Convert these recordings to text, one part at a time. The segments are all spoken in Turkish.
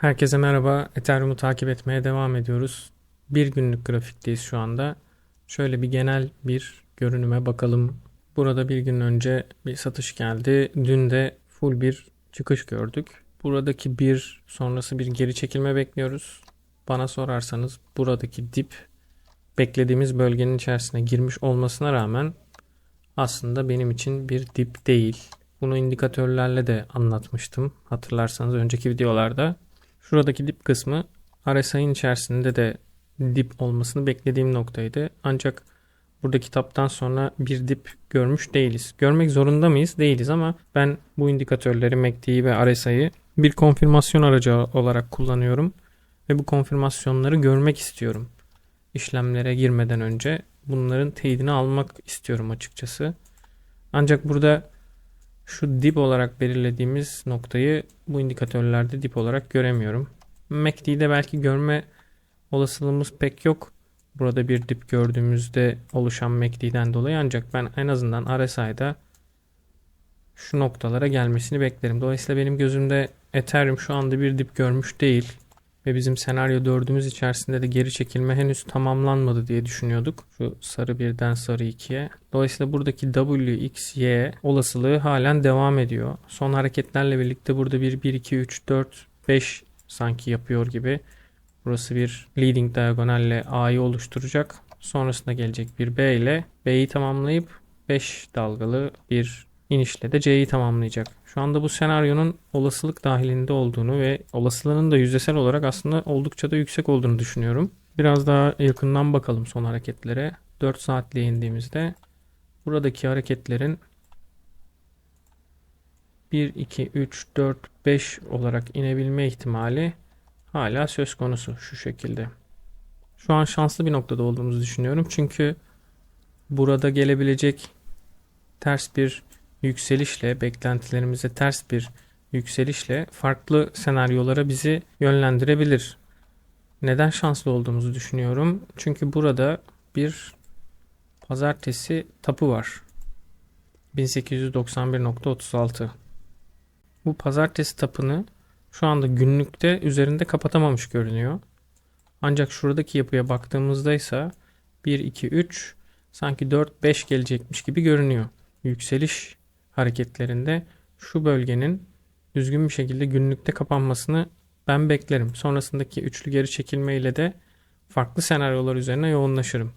Herkese merhaba. Ethereum'u takip etmeye devam ediyoruz. Bir günlük grafikteyiz şu anda. Şöyle bir genel bir görünüme bakalım. Burada bir gün önce bir satış geldi. Dün de full bir çıkış gördük. Buradaki bir sonrası bir geri çekilme bekliyoruz. Bana sorarsanız buradaki dip beklediğimiz bölgenin içerisine girmiş olmasına rağmen aslında benim için bir dip değil. Bunu indikatörlerle de anlatmıştım. Hatırlarsanız önceki videolarda. Şuradaki dip kısmı RSI'nin içerisinde de dip olmasını beklediğim noktaydı. Ancak burada kitaptan sonra bir dip görmüş değiliz. Görmek zorunda mıyız? Değiliz ama ben bu indikatörleri MACD'yi ve RSI'yi bir konfirmasyon aracı olarak kullanıyorum. Ve bu konfirmasyonları görmek istiyorum. İşlemlere girmeden önce bunların teyidini almak istiyorum açıkçası. Ancak burada şu dip olarak belirlediğimiz noktayı bu indikatörlerde dip olarak göremiyorum. MACD'de belki görme olasılığımız pek yok. Burada bir dip gördüğümüzde oluşan MACD'den dolayı ancak ben en azından RSI'da şu noktalara gelmesini beklerim. Dolayısıyla benim gözümde Ethereum şu anda bir dip görmüş değil ve bizim senaryo dördümüz içerisinde de geri çekilme henüz tamamlanmadı diye düşünüyorduk. Şu sarı birden sarı ikiye. Dolayısıyla buradaki W, X, Y olasılığı halen devam ediyor. Son hareketlerle birlikte burada bir 1, 2, 3, 4, 5 sanki yapıyor gibi. Burası bir leading diagonalle A'yı oluşturacak. Sonrasında gelecek bir B ile B'yi tamamlayıp 5 dalgalı bir inişle de C'yi tamamlayacak. Şu anda bu senaryonun olasılık dahilinde olduğunu ve olasılığının da yüzdesel olarak aslında oldukça da yüksek olduğunu düşünüyorum. Biraz daha yakından bakalım son hareketlere. 4 saatliğe indiğimizde buradaki hareketlerin 1, 2, 3, 4, 5 olarak inebilme ihtimali hala söz konusu şu şekilde. Şu an şanslı bir noktada olduğumuzu düşünüyorum. Çünkü burada gelebilecek ters bir yükselişle, beklentilerimize ters bir yükselişle farklı senaryolara bizi yönlendirebilir. Neden şanslı olduğumuzu düşünüyorum. Çünkü burada bir pazartesi tapu var. 1891.36 Bu pazartesi tapını şu anda günlükte üzerinde kapatamamış görünüyor. Ancak şuradaki yapıya baktığımızda ise 1, 2, 3 sanki 4, 5 gelecekmiş gibi görünüyor. Yükseliş hareketlerinde şu bölgenin düzgün bir şekilde günlükte kapanmasını ben beklerim. Sonrasındaki üçlü geri çekilme ile de farklı senaryolar üzerine yoğunlaşırım.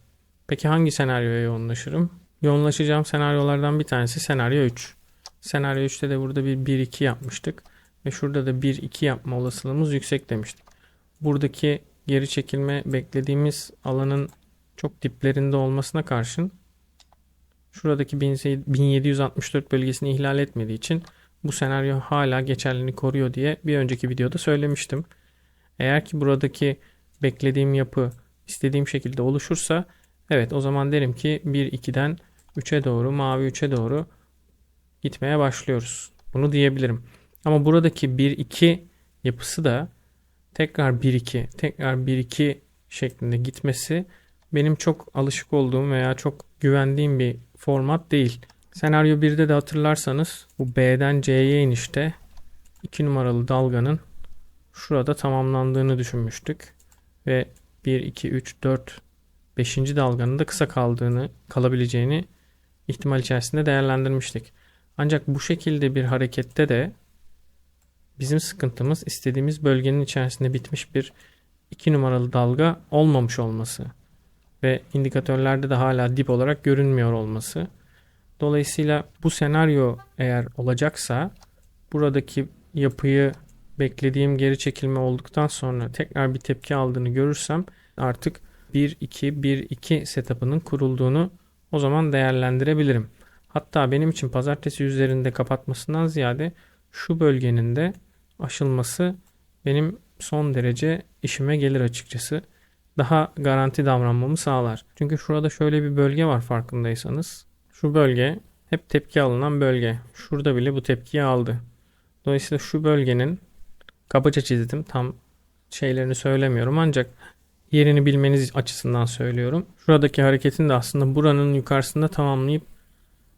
Peki hangi senaryoya yoğunlaşırım? Yoğunlaşacağım senaryolardan bir tanesi senaryo 3. Senaryo 3'te de burada bir 1-2 yapmıştık. Ve şurada da 1-2 yapma olasılığımız yüksek demiştik. Buradaki geri çekilme beklediğimiz alanın çok diplerinde olmasına karşın şuradaki 1764 bölgesini ihlal etmediği için bu senaryo hala geçerliliğini koruyor diye bir önceki videoda söylemiştim. Eğer ki buradaki beklediğim yapı istediğim şekilde oluşursa evet o zaman derim ki 1-2'den 3'e doğru mavi 3'e doğru gitmeye başlıyoruz. Bunu diyebilirim. Ama buradaki 1-2 yapısı da tekrar 1-2 tekrar 1-2 şeklinde gitmesi benim çok alışık olduğum veya çok güvendiğim bir format değil. Senaryo 1'de de hatırlarsanız bu B'den C'ye inişte 2 numaralı dalganın şurada tamamlandığını düşünmüştük. Ve 1, 2, 3, 4, 5. dalganın da kısa kaldığını, kalabileceğini ihtimal içerisinde değerlendirmiştik. Ancak bu şekilde bir harekette de bizim sıkıntımız istediğimiz bölgenin içerisinde bitmiş bir 2 numaralı dalga olmamış olması ve indikatörlerde de hala dip olarak görünmüyor olması. Dolayısıyla bu senaryo eğer olacaksa buradaki yapıyı beklediğim geri çekilme olduktan sonra tekrar bir tepki aldığını görürsem artık 1-2-1-2 setup'ının kurulduğunu o zaman değerlendirebilirim. Hatta benim için pazartesi üzerinde kapatmasından ziyade şu bölgenin de aşılması benim son derece işime gelir açıkçası daha garanti davranmamı sağlar. Çünkü şurada şöyle bir bölge var farkındaysanız. Şu bölge hep tepki alınan bölge. Şurada bile bu tepkiyi aldı. Dolayısıyla şu bölgenin kabaca çizdim. Tam şeylerini söylemiyorum ancak yerini bilmeniz açısından söylüyorum. Şuradaki hareketin de aslında buranın yukarısında tamamlayıp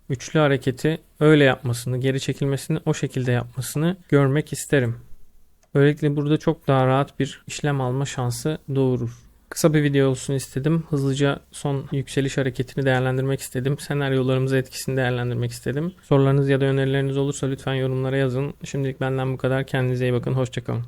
üçlü hareketi öyle yapmasını, geri çekilmesini o şekilde yapmasını görmek isterim. Böylelikle burada çok daha rahat bir işlem alma şansı doğurur. Kısa bir video olsun istedim. Hızlıca son yükseliş hareketini değerlendirmek istedim. Senaryolarımıza etkisini değerlendirmek istedim. Sorularınız ya da önerileriniz olursa lütfen yorumlara yazın. Şimdilik benden bu kadar. Kendinize iyi bakın. Hoşçakalın.